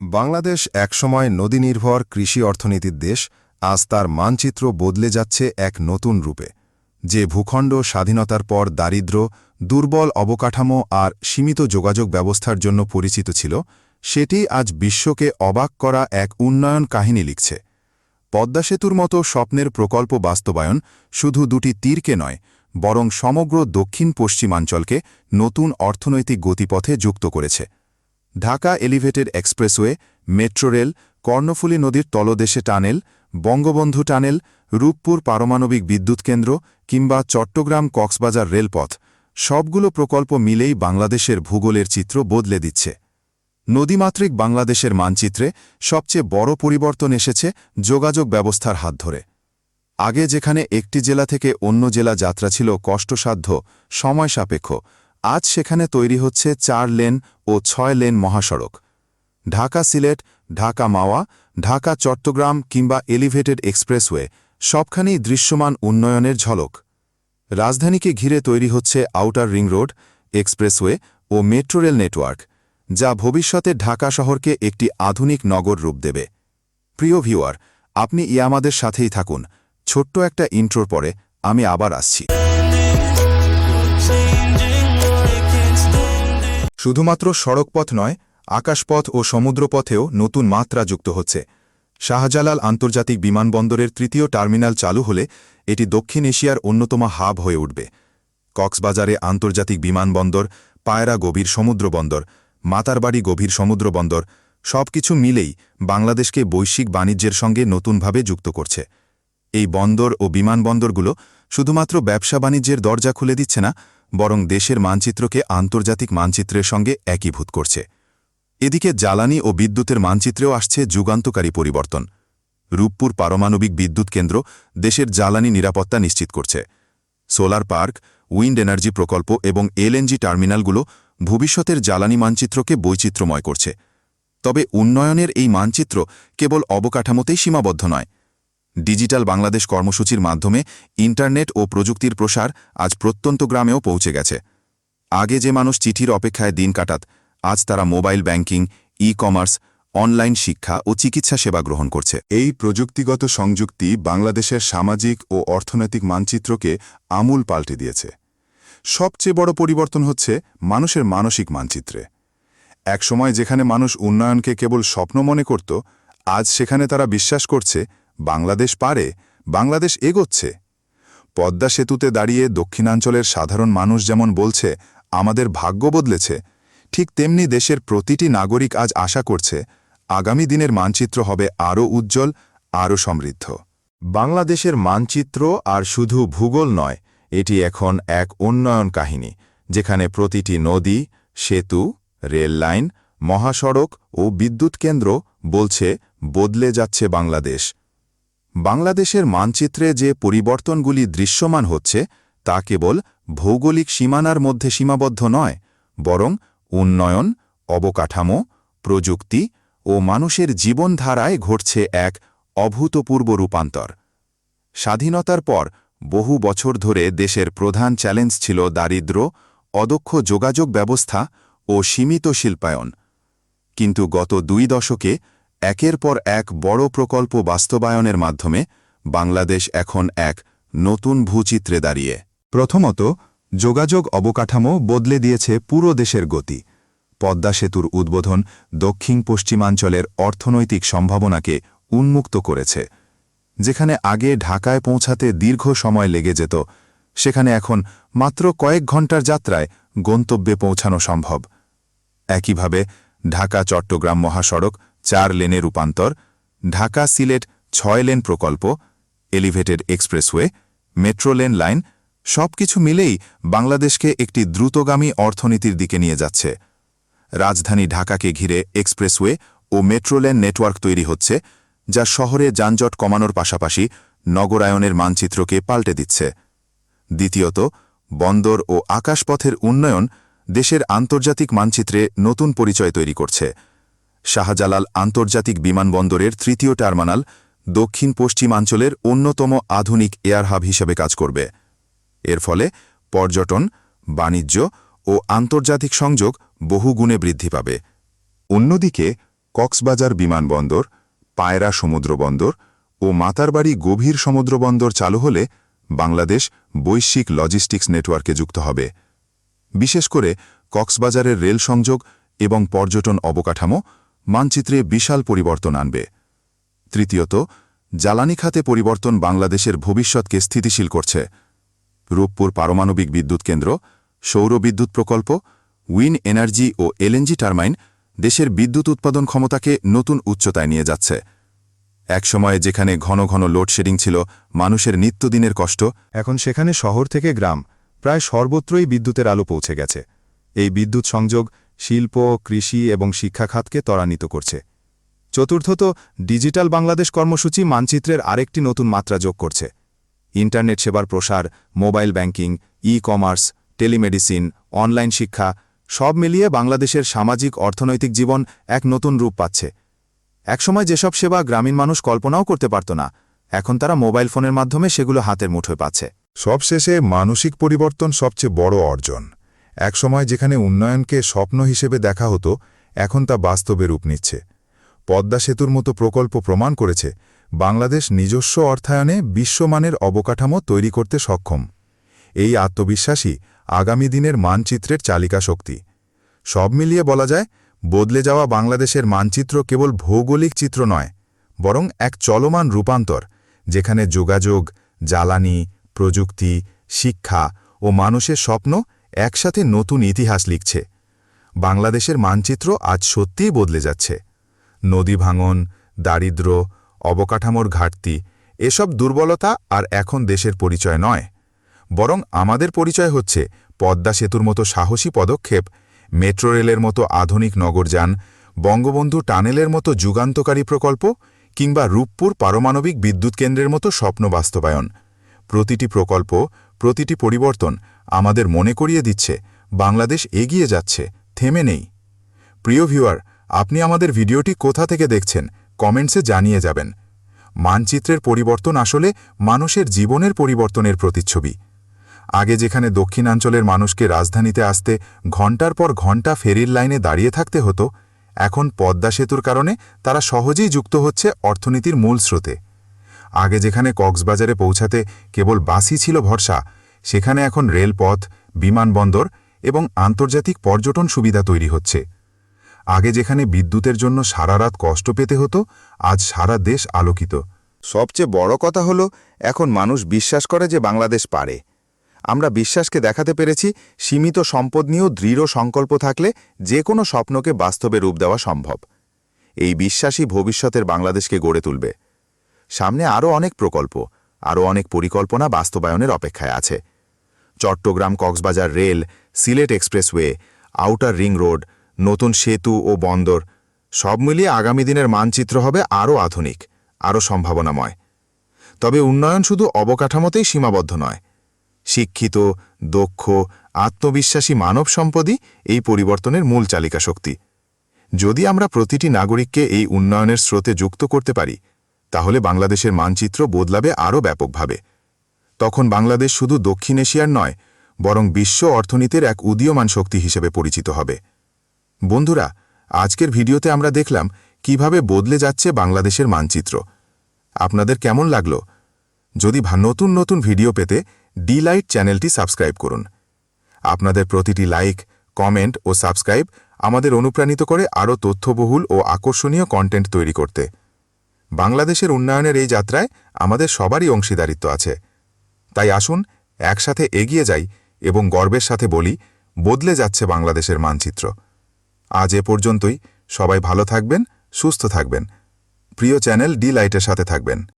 বাংলাদেশ একসময় নদীনির্ভর কৃষি অর্থনীতির দেশ, আজ তার মানচিত্র বদলে যাচ্ছে এক নতুন রূপে, যে ভূখণ্ড স্বাধীনতার পর দারিদ্র, দুর্বল অবকাঠামো আর সীমিত যোগাযোগ ব্যবস্থার জন্য পরিচিত ছিল, সেটি আজ বিশ্বকে অবাক করা এক উন্নয়ন কাহিনী লিখছে। পদ্মা সেতুর মতো স্বপ্নের প্রকল্প বাস্তবায়ন শুধু দুটি তীরকে নয়, বরং সমগ্র দক্ষিণ পশ্চিমাঞ্চলকে নতুন অর্থনৈতিক গতিপথে যুক্ত করেছে। Dhaka elevated expressway, metro rail, Karnaphuli নদীর তলদেশে টানেল, বঙ্গবন্ধু টানেল, রূপপুর পারমাণবিক বিদ্যুৎ কেন্দ্র কিংবা চট্টগ্রাম কক্সবাজার রেলপথ। সবগুলো প্রকল্প মিলেই বাংলাদেশের ভূগোলের চিত্র বদলে দিচ্ছে। নদীমাত্রিক বাংলাদেশের মানচিত্রে সবচেয়ে বড় পরিবর্তন এসেছে যোগাযোগ ব্যবস্থার হাত ধরে। আগে যেখানে একটি জেলা থেকে অন্য জেলা যাত্রা ছিল কষ্টসাধ্য, সময় সাপেক্ষ, আজ সেখানে তৈরি হচ্ছে চার লেন ও ছয় লেন মহাসড়ক। ঢাকা সিলেট, ঢাকা মাওয়া, ঢাকা চট্টগ্রাম কিংবা এলিভেটেড এক্সপ্রেসওয়ে সবখানেই দৃশ্যমান উন্নয়নের ঝলক। রাজধানীকে ঘিরে তৈরি হচ্ছে আউটার রিং রোড, এক্সপ্রেসওয়ে ও মেট্রো রেল নেটওয়ার্ক, যা ভবিষ্যতে ঢাকা শহরকে একটি আধুনিক নগর রূপ দেবে। প্রিয় ভিউয়ার, আপনি ই আমাদের সাথেই থাকুন। ছোট্ট একটা ইন্ট্রোর পরে আমি আবার আসছি। শুধুমাত্র সড়কপথ নয়, আকাশপথ ও সমুদ্রপথেও নতুন মাত্রা যুক্ত হচ্ছে। শাহজালাল আন্তর্জাতিক বিমানবন্দরের তৃতীয় টার্মিনাল চালু হলে এটি দক্ষিণ এশিয়ার অন্যতম হাব হয়ে উঠবে। কক্সবাজারে আন্তর্জাতিক বিমানবন্দর, পায়রা গভীর সমুদ্রবন্দর, মাতারবাড়ি গভীর সমুদ্রবন্দর, সবকিছু মিলেই বাংলাদেশকে বৈশ্বিক বাণিজ্যের সঙ্গে নতুনভাবে যুক্ত করছে। এই বন্দর ও বিমানবন্দরগুলো শুধুমাত্র ব্যবসা বাণিজ্যের দরজা খুলে দিচ্ছে না বরং দেশের মানচিত্রকে আন্তর্জাতিক মানচিত্রের সঙ্গে একীভূত করছে। এদিকে জ্বালানি ও বিদ্যুতের মানচিত্রেও আসছে যুগান্তকারী পরিবর্তন। রূপপুর পারমাণবিক বিদ্যুৎ কেন্দ্র দেশের জ্বালানি নিরাপত্তা নিশ্চিত করছে। সোলার পার্ক, উইন্ড এনার্জি প্রকল্প এবং এলএনজি টার্মিনালগুলো ভবিষ্যতের জ্বালানি মানচিত্রকে বৈচিত্র্যময় করছে। তবে উন্নয়নের এই মানচিত্র কেবল অবকাঠামোতেই সীমাবদ্ধ নয় ডিজিটাল বাংলাদেশ কর্মসূচির মাধ্যমে ইন্টারনেট ও প্রযুক্তির প্রসার আজ প্রত্যন্ত গ্রামেও পৌঁছে গেছে। আগে যে মানুষ চিঠির অপেক্ষায় দিন কাটাত, আজ তারা mobile banking e commerce online শিক্ষা ও চিকিৎসা সেবা গ্রহণ করছে। এই প্রযুক্তিগত সংযুক্তি বাংলাদেশের সামাজিক ও অর্থনৈতিক মানচিত্রকে আমূল পাল্টে দিয়েছে। সবচেয়ে বড় পরিবর্তন হচ্ছে মানুষের মানসিক মানচিত্রে। একসময় যেখানে মানুষ উন্নয়নকে কেবল স্বপ্ন মনে করত, আজ সেখানে তারা বিশ্বাস করছে বাংলাদেশ পারে, বাংলাদেশ এগোচ্ছে। পদ্মা সেতুতে দাঁড়িয়ে দক্ষিণাঞ্চলের সাধারণ মানুষ যেমন বলছে, আমাদের ভাগ্য বদলেছে। ঠিক তেমনি দেশের প্রতিটি নাগরিক আজ আশা করছে, আগামী দিনের মানচিত্র হবে আরও উজ্জ্বল, আরও সমৃদ্ধ। বাংলাদেশের মানচিত্র আর শুধু ভূগোল নয়, এটি এখন এক উন্নয়ন কাহিনী, যেখানে প্রতিটি নদী, সেতু, রেল লাইন, মহাসড়ক ও বিদ্যুৎ কেন্দ্র বলছে, বদলে যাচ্ছে বাংলাদেশ। বাংলাদেশের মানচিত্রে যে পরিবর্তনগুলি দৃশ্যমান হচ্ছে, তা কেবল ভৌগোলিক সীমানার মধ্যে সীমাবদ্ধ নয়, বরং উন্নয়ন, অবকাঠামো, প্রযুক্তি ও মানুষের জীবনধারায় ঘটছে এক অভূতপূর্ব রূপান্তর। স্বাধীনতার পর বহু বছর ধরে দেশের প্রধান চ্যালেঞ্জ ছিল দারিদ্র, অদক্ষ যোগাযোগ ব্যবস্থা ও সীমিত শিল্পায়ন। কিন্তু গত দুই দশকে একের পর এক বড় প্রকল্প বাস্তবায়নের মাধ্যমে বাংলাদেশ এখন এক নতুন ভূচিত্রে দাঁড়িয়ে। প্রথমত, যোগাযোগ অবকাঠামো বদলে দিয়েছে পুরো দেশের গতি। পদ্মা সেতুর উদ্বোধন দক্ষিণ পশ্চিমাঞ্চলের অর্থনৈতিক সম্ভাবনাকে উন্মুক্ত করেছে। যেখানে আগে ঢাকায় পৌঁছাতে দীর্ঘ সময় লেগে যেত, সেখানে এখন মাত্র কয়েক ঘণ্টার যাত্রায় গন্তব্যে পৌঁছানো সম্ভব। একইভাবে ঢাকা চট্টগ্রাম মহাসড়ক চার লেনে রূপান্তর, ঢাকা সিলেট ছয় লেন প্রকল্প, elevated expressway, metro lane line, সবকিছু মিলেই বাংলাদেশকে একটি দ্রুতগামী অর্থনীতির দিকে নিয়ে যাচ্ছে। রাজধানী ঢাকাকে ঘিরে এক্সপ্রেসওয়ে ও মেট্রো লেন নেটওয়ার্ক তৈরি হচ্ছে, যা শহরে যানজট কমানোর পাশাপাশি নগরায়নের মানচিত্রকে পাল্টে দিচ্ছে। দ্বিতীয়ত, বন্দর ও আকাশপথের উন্নয়ন দেশের আন্তর্জাতিক মানচিত্রে নতুন পরিচয় তৈরি করছে। শাহজালাল আন্তর্জাতিক বিমানবন্দরের তৃতীয় টার্মিনাল দক্ষিণ পশ্চিমাঞ্চলের অন্যতম আধুনিক এয়ার হাব হিসেবে কাজ করবে। এর ফলে পর্যটন, বাণিজ্য ও আন্তর্জাতিক সংযোগ বহুগুণে বৃদ্ধি পাবে। অন্যদিকে, কক্সবাজার বিমানবন্দর, পায়রা সমুদ্রবন্দর ও মাতারবাড়ি গভীর সমুদ্রবন্দর চালু হলে বাংলাদেশ বৈশ্বিক লজিস্টিক্স নেটওয়ার্কে যুক্ত হবে। বিশেষ করে কক্সবাজারের রেল সংযোগ এবং পর্যটন অবকাঠামো মানচিত্রে বিশাল পরিবর্তন আনবে। তৃতীয়ত, জ্বালানি খাতে পরিবর্তন বাংলাদেশের ভবিষ্যৎকে স্থিতিশীল করছে। রূপপুর পারমাণবিক বিদ্যুৎ কেন্দ্র, সৌর বিদ্যুৎ প্রকল্প, উইন এনার্জি ও এলএনজি টারমাইন দেশের বিদ্যুৎ উৎপাদন ক্ষমতাকে নতুন উচ্চতায় নিয়ে যাচ্ছে। একসময়ে যেখানে ঘন ঘন লোডশেডিং ছিল, মানুষের নিত্যদিনের কষ্ট, এখন সেখানে শহর থেকে গ্রাম, প্রায় সর্বত্রই বিদ্যুতের আলো পৌঁছে গেছে। এই বিদ্যুৎ সংযোগ শিল্প, কৃষি এবং শিক্ষা খাতকে ত্বরান্বিত করছে। চতুর্থত, ডিজিটাল বাংলাদেশ কর্মসূচি মানচিত্রের আরেকটি নতুন মাত্রা যোগ করছে। ইন্টারনেট সেবার প্রসার, mobile banking e commerce telemedicine, online শিক্ষা, সব মিলিয়ে বাংলাদেশের সামাজিক, অর্থনৈতিক জীবন এক নতুন রূপ পাচ্ছে। একসময় যেসব সেবা গ্রামীণ মানুষ কল্পনাও করতে পারত না, এখন তারা মোবাইল ফোনের মাধ্যমে সেগুলো হাতের মুঠোয় পাচ্ছে। সবশেষে মানসিক পরিবর্তন সবচেয়ে বড় অর্জন। একসময় যেখানে উন্নয়নকে স্বপ্ন হিসেবে দেখা হতো, এখন তা বাস্তবে রূপ নিচ্ছে। পদ্মা সেতুর মতো প্রকল্প প্রমাণ করেছে, বাংলাদেশ নিজস্ব অর্থায়নে বিশ্বমানের অবকাঠামো তৈরি করতে সক্ষম। এই আত্মবিশ্বাসী আগামী দিনের মানচিত্রের চালিকা শক্তি। সব মিলিয়ে বলা যায়, বদলে যাওয়া বাংলাদেশের মানচিত্র কেবল ভৌগোলিক চিত্র নয়, বরং এক চলমান রূপান্তর, যেখানে যোগাযোগ, জ্বালানি, প্রযুক্তি, শিক্ষা ও মানুষের স্বপ্ন একসাথে নতুন ইতিহাস লিখছে। বাংলাদেশের মানচিত্র আজ সত্যিই বদলে যাচ্ছে। নদী ভাঙন, দারিদ্র, অবকাঠামোর ঘাটতি, এসব দুর্বলতা আর এখন দেশের পরিচয় নয়। বরং আমাদের পরিচয় হচ্ছে পদ্মা সেতুর মতো সাহসী পদক্ষেপ, মেট্রো রেলের মতো আধুনিক নগরযান, বঙ্গবন্ধু টানেলের মতো যুগান্তকারী প্রকল্প কিংবা রূপপুর পারমাণবিক বিদ্যুৎ কেন্দ্রের মতো স্বপ্ন বাস্তবায়ন। প্রতিটি প্রকল্প, প্রতিটি পরিবর্তন আমাদের মনে করিয়ে দিচ্ছে, বাংলাদেশ এগিয়ে যাচ্ছে, থেমে নেই। প্রিয় ভিউয়ার, আপনি আমাদের ভিডিওটি কোথা থেকে দেখছেন, কমেন্টসে জানিয়ে যাবেন। মানচিত্রের পরিবর্তন আসলে মানুষের জীবনের পরিবর্তনের প্রতিচ্ছবি। আগে যেখানে দক্ষিণাঞ্চলের মানুষকে রাজধানীতে আসতে ঘণ্টার পর ঘণ্টা ফেরির লাইনে দাঁড়িয়ে থাকতে হতো, এখন পদ্মা সেতুর কারণে তারা সহজেই যুক্ত হচ্ছে অর্থনীতির মূল স্রোতে। আগে যেখানে কক্সবাজারে পৌঁছাতে কেবল বাসই ছিল ভরসা সেখানে এখন রেলপথ, বিমানবন্দর এবং আন্তর্জাতিক পর্যটন সুবিধা তৈরি হচ্ছে। আগে যেখানে বিদ্যুতের জন্য সারা রাত কষ্ট পেতে হতো, আজ সারা দেশ আলোকিত। সবচেয়ে বড় কথা হলো, এখন মানুষ বিশ্বাস করে যে বাংলাদেশ পারে। আমরা বিশ্বাসকে দেখাতে পেরেছি, সীমিত সম্পদ নিয়েও দৃঢ় সংকল্প থাকলে যে কোনো স্বপ্নকে বাস্তবে রূপ দেওয়া সম্ভব। এই বিশ্বাসই ভবিষ্যতের বাংলাদেশকে গড়ে তুলবে। সামনে আরও অনেক প্রকল্প, আরও অনেক পরিকল্পনা বাস্তবায়নের অপেক্ষায় আছে। Chattogram Cox's Bazar rail, Sylhet expressway, outer ring road, নতুন সেতু ও বন্দর, সব মিলিয়ে আগামী দিনের মানচিত্র হবে আরও আধুনিক, আরও সম্ভাবনাময়। তবে উন্নয়ন শুধু অবকাঠামোতেই সীমাবদ্ধ নয়। শিক্ষিত, দক্ষ, আত্মবিশ্বাসী মানব সম্পদই এই পরিবর্তনের মূল চালিকা শক্তি। যদি আমরা প্রতিটি নাগরিককে এই উন্নয়নের স্রোতে যুক্ত করতে পারি, তাহলে বাংলাদেশের মানচিত্র বদলাবে আরও ব্যাপকভাবে। তখন বাংলাদেশ শুধু দক্ষিণ এশিয়ার নয়, বরং বিশ্ব অর্থনীতির এক উদীয়মান শক্তি হিসেবে পরিচিত হবে। বন্ধুরা, আজকের ভিডিওতে আমরা দেখলাম কীভাবে বদলে যাচ্ছে বাংলাদেশের মানচিত্র। আপনাদের কেমন লাগল? যদি নতুন নতুন ভিডিও পেতে ডিলাইট চ্যানেলটি সাবস্ক্রাইব করুন। আপনাদের প্রতিটি লাইক, কমেন্ট ও সাবস্ক্রাইব আমাদের অনুপ্রাণিত করে আরও তথ্যবহুল ও আকর্ষণীয় কন্টেন্ট তৈরি করতে। বাংলাদেশের উন্নয়নের এই যাত্রায় আমাদের সবারই অংশীদারিত্ব আছে। তাই আসুন, একসাথে এগিয়ে যাই এবং গর্বের সাথে বলি, বদলে যাচ্ছে বাংলাদেশের মানচিত্র। আজ এ পর্যন্তই। সবাই ভালো থাকবেন, সুস্থ থাকবেন। প্রিয় চ্যানেল ডি লাইটের সাথে থাকবেন।